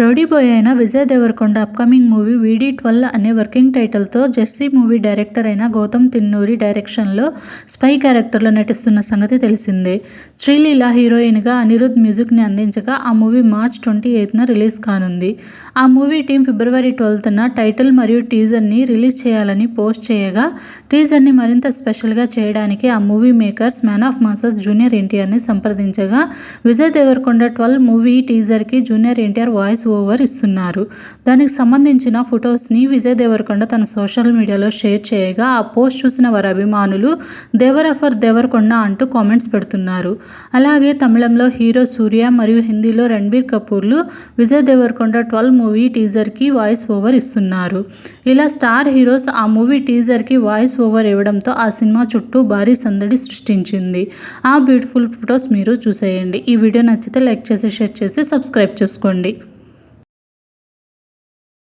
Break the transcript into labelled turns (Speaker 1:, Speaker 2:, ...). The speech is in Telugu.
Speaker 1: రౌడీ బాయ్ అయిన Vijay Deverakonda upcoming movie VD twelve అనే వర్కింగ్ టైటిల్తో జెస్సీ మూవీ డైరెక్టర్ అయిన గౌతమ్ తిన్నూరి డైరెక్షన్లో స్పై క్యారెక్టర్లో నటిస్తున్న సంగతి తెలిసిందే. శ్రీలీల హీరోయిన్గా అనిరుద్ మ్యూజిక్ని అందించగా ఆ మూవీ మార్చ్ ట్వంటీ ఎయిత్న రిలీజ్ కానుంది. ఆ మూవీ టీం ఫిబ్రవరి ట్వెల్త్న టైటిల్ మరియు టీజర్ని రిలీజ్ చేయాలని పోస్ట్ చేయగా టీజర్ని మరింత స్పెషల్గా చేయడానికి ఆ movie makers man of masses junior ఎన్టీఆర్ని సంప్రదించగా విజయ్ దేవరకొండ ట్వెల్వ్ మూవీ టీజర్కి జూనియర్ ఎన్టీఆర్ వాయిస్ ఓవర్ ఇస్తున్నారు. దానికి సంబంధించిన ఫొటోస్ని విజయ్ దేవరకొండ తన సోషల్ మీడియాలో షేర్ చేయగా ఆ పోస్ట్ చూసిన వారి అభిమానులు దేవర ఫర్ దేవరకొండ అంటూ కామెంట్స్ పెడుతున్నారు. అలాగే తమిళంలో హీరో సూర్య మరియు హిందీలో రణబీర్ కపూర్లు విజయ్ దేవరకొండ ట్వెల్వ్ మూవీ టీజర్కి వాయిస్ ఓవర్ ఇస్తున్నారు. ఇలా స్టార్ హీరోస్ ఆ మూవీ టీజర్కి వాయిస్ ఓవర్ ఇవ్వడంతో ఆ సినిమా చుట్టూ భారీ సందడి సృష్టించింది. ఆ బ్యూటిఫుల్ ఫొటోస్ మీరు చూసేయండి. ఈ వీడియో నచ్చితే లైక్ చేసి షేర్ చేసి సబ్స్క్రైబ్ చేసుకోండి.